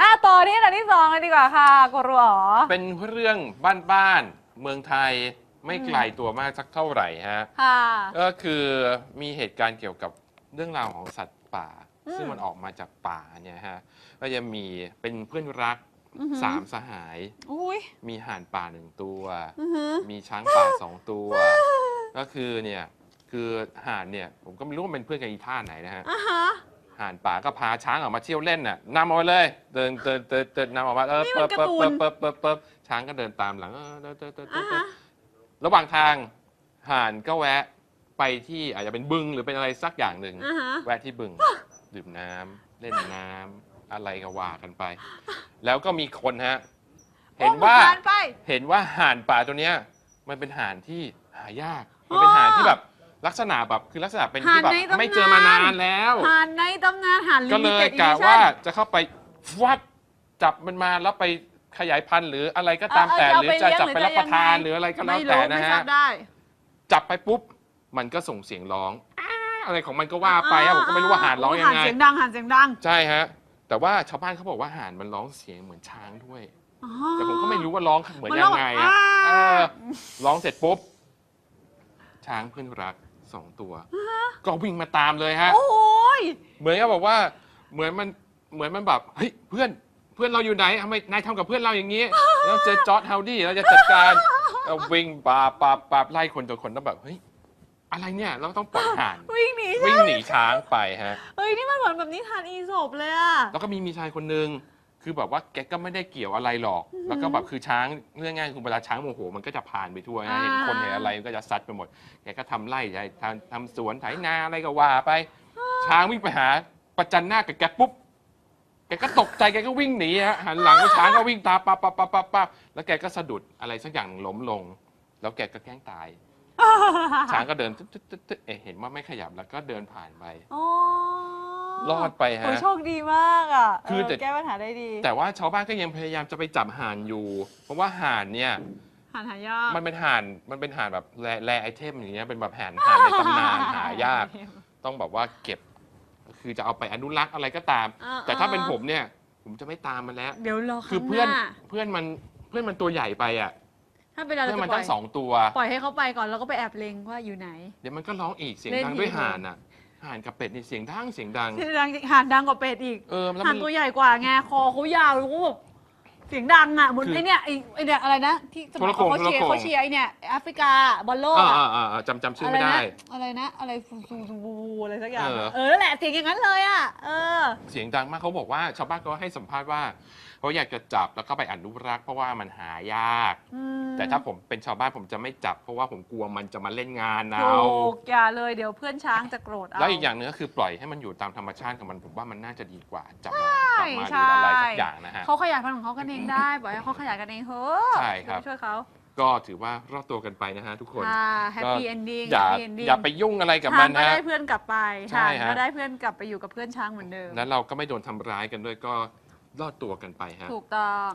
อะต่อที่อันดับที่สองเลยดีกว่าค่ะกรัวเป็นเรื่องบ้านๆเมืองไทยไม่ไกลตัวมากสักเท่าไหร่ฮะค่ะ ก็คือมีเหตุการณ์เกี่ยวกับเรื่องราวของสัตว์ป่า อืม ซึ่งมันออกมาจากป่าเนี่ยฮะก็จะมีเป็นเพื่อนรักอือหือสามสหาย อุ้ยมีห่านป่าหนึ่งตัว อือหือมีช้างป่าสองตัว ก็คือเนี่ยคือห่านเนี่ยผมก็ไม่รู้ว่าเป็นเพื่อนกันอีท่าไหนนะฮะ อะฮะ ห่านป่าก็พาช้างออกมาเที่ยวเล่นน่ะนำออกมาเลย เดินเดินเดินเดินนำออกมาเออนี่มัเปินบการ์เปิบตูนเปิบเปิบเปิบช้างก็เดินตามหลังเออเดินเดินเดินเดิอะนเดิฮะนระหว่างทางห่านก็แวะไปที่อาจจะเป็นบึงหรือเป็นอะไรสักอย่างหนึ่ง อะฮะ แวะที่บึง ดื่มน้ำเล่นน้ำอะไรก็ว่ากันไป แล้วก็มีคนฮะ เห็นว่า โอ้มันผ่นไป เห็นว่าห่านป่าตัวเนี้ยมันเป็นห่านที่หายาก มันเป็นห่านที่แบบ ลักษณะแบบคือลักษณะเป็นที่แบบห่านในตำนาน ไม่เจอมานานแล้ว ผ่านในตำนานหันก็เลย Limited กะ Edition ว่าจะเข้าไปฟัดจับมันมาแล้วไปขยายพันธุ์หรืออะไรก็ตามเออแต่เออหรือจะเอาไปเลี้ยงจับไปรับประทานหรือจะยังไงหรืออะไรก็แล้ไม่วแต่รู้นะไม่ทราฮะบได้ จับไปปุ๊บ มันก็ส่งเสียงร้องอ้าอะไรของมันก็ว่าไปอะผมก็ไม่รู้ว่าห่านร้องยังห่านไงเสียงดังห่านเสียงดังใช่ฮะ แต่ว่าชาวบ้านเขาบอกว่าห่านมันร้องเสียงเหมือนช้างด้วย อ๋อ แต่ผมก็ไม่รู้ว่าร้องเหมือนมันร้ยัองงไงแบบอะอ้า เออร้องเสร็จปุ๊บ ช้างเพื่อนรัก สองตัว ก็วิ่งมาตามเลยฮะ โอ้ยเหมือนกับบอกว่าเหมือนมันเหมือนมันแบบเฮ้ยเพื่อนเพื่อนเราอยู่ไหนทำไมนายทำกับเพื่อนเราอย่างนี้เราเจอจอร์ดเฮาดี้เราจะจัดการเราวิ่งปาบปาบปาบไล่คนตัวคนต้องแบบเฮ้ยอะไรเนี่ยเราต้องปล่อยห่าน วิ่งหนีวิ่งหนีช้างไปฮะเฮ้ยนี่มันเหมือนแบบนิทานอีสปเลยอะ แล้วก็มีมีชายคนหนึ่ง คือแบบว่าแกก็ไม่ได้เกี่ยวอะไรหรอก แล้วก็แบบคือช้างเรื่องง่ายคือเวลาช้างโมโหมันก็จะผ่านไปทั่วนะเห็นคนเห็นอะไรมันก็จะซัดไปหมด แกก็ทำไร่ใหญ่ทำทำสวนไถนาอะไรก็ว่าไป ช้างวิ่งไปหาประจันหน้ากับแกปุ๊บ แกก็ตกใจแกก็วิ่งหนีฮะหันหลังไปช้างก็วิ่งตามปั๊บปั๊บปั๊บปั๊บปั๊บแล้วแกก็สะดุดอะไรสักอย่างหนึ่งล้มลง แล้วแกก็แกล้งตาย ช้างก็เดินตึ๊ดตึ๊ดตึ๊ดตึ๊ดเอ๊ะเห็นว่าไม่ขยับแล้วก็เดินผ่านไปโอ้ รอดไปฮะ โอ้ยโชคดีมากอะคือเออแต่แก้ปัญหาได้ดีแต่ว่าชาวบ้านก็ยังพยายามจะไปจับห่านอยู่ เพราะว่าห่านเนี่ยหันหายากมันเป็นห่านมันเป็นห่านแบบแรแรไอเทมอย่างเงี้ยเป็นแบบห่านห่านในตำนานหายาก ต้องแบบว่าเก็บ คือจะเอาไปอนุรักษ์อะไรก็ตาม อ่าแต่ถ้าเป็นอ่าผมเนี่ย ผมจะไม่ตามมันแล้ว เดี๋ยวรอคือข้างเพื่อนหน้าเพื่อนมันเพื่อนมันตัวใหญ่ไปอะถ้าเป็นเราเพื่อนจะมันปล่ตั้อยงสองตัว ปล่อยให้เขาไปก่อนแล้วก็ไปแอบเล็งว่าอยู่ไหน เดี๋ยวมันก็ร้องอีกเสียงเล่นดังด้วยทีห่านอะ ห่านกับเป็ดนี่เสียงดังเสียงดังที่ดังหันดังกว่าเป็ดอีกเออแล้วหัมันนตัวใหญ่กว่าไงคอเขายาวแล้วก็แบบ เสียงดังอะเหมือนคือไอเนี่ยไอไอเนี่ยอะไรนะ ที่สมัยโทรโข่งเขาเชียร์โทรโข่ง เขาเชียร์ไอเนี่ยแอฟริกาบอลโลกอ่าอะอ่าอ่าจำจำชื่ออะไรไม่ได้นะอะไรนะอะไรฟูฟูฟูฟูอะไรสักอย่างเอออะเออนั่นแหละเสียงอย่างนั้นเลยอะเออ เสียงดังมากเขาบอกว่าชาวบ้านก็ให้สัมภาษณ์ว่าเขาอยากจะจับแล้วก็ไปอนุรักษ์เพราะว่ามันหายาก อืมแต่ถ้าผมเป็นชาวบ้านผมจะไม่จับ เพราะว่าผมกลัวมันจะมาเล่นงานเราถูกอย่าเลยเดี๋ยวเพื่อนช้างจะโกรธเอาแล้วอีกอย่างหนึงก็คือปล่อยให้มันอยู่ตามธรรมชาติของมันผมว่ามันน่าจะดีกว่าจับมา ใช่จับมาหรืออะไรใช่สักอย่างนะฮะ เขาขยายพันธุ์ของเขากันเองได้ปล่อยให้เขาขยายกันเองเถอะใช่ครับอย่าไปช่วยเขา ก็ถือว่ารอดตัวกันไปนะฮะทุกคนค่ะแฮปปี้เอนดิ้งอย่าแฮปปี้เอนดิ้งอย่าไปยุ่งอะไรกับห่ามันนก็นะ ได้เพื่อนกลับไปใช่ห่านฮะ ก็ได้เพื่อนกลับไปอยู่กับเพื่อนช้างเหมือนเดิม แล้วเราก็ไม่โดนทำร้ายกันด้วยก็รอดตัวกันไปฮะ ถูกต้อง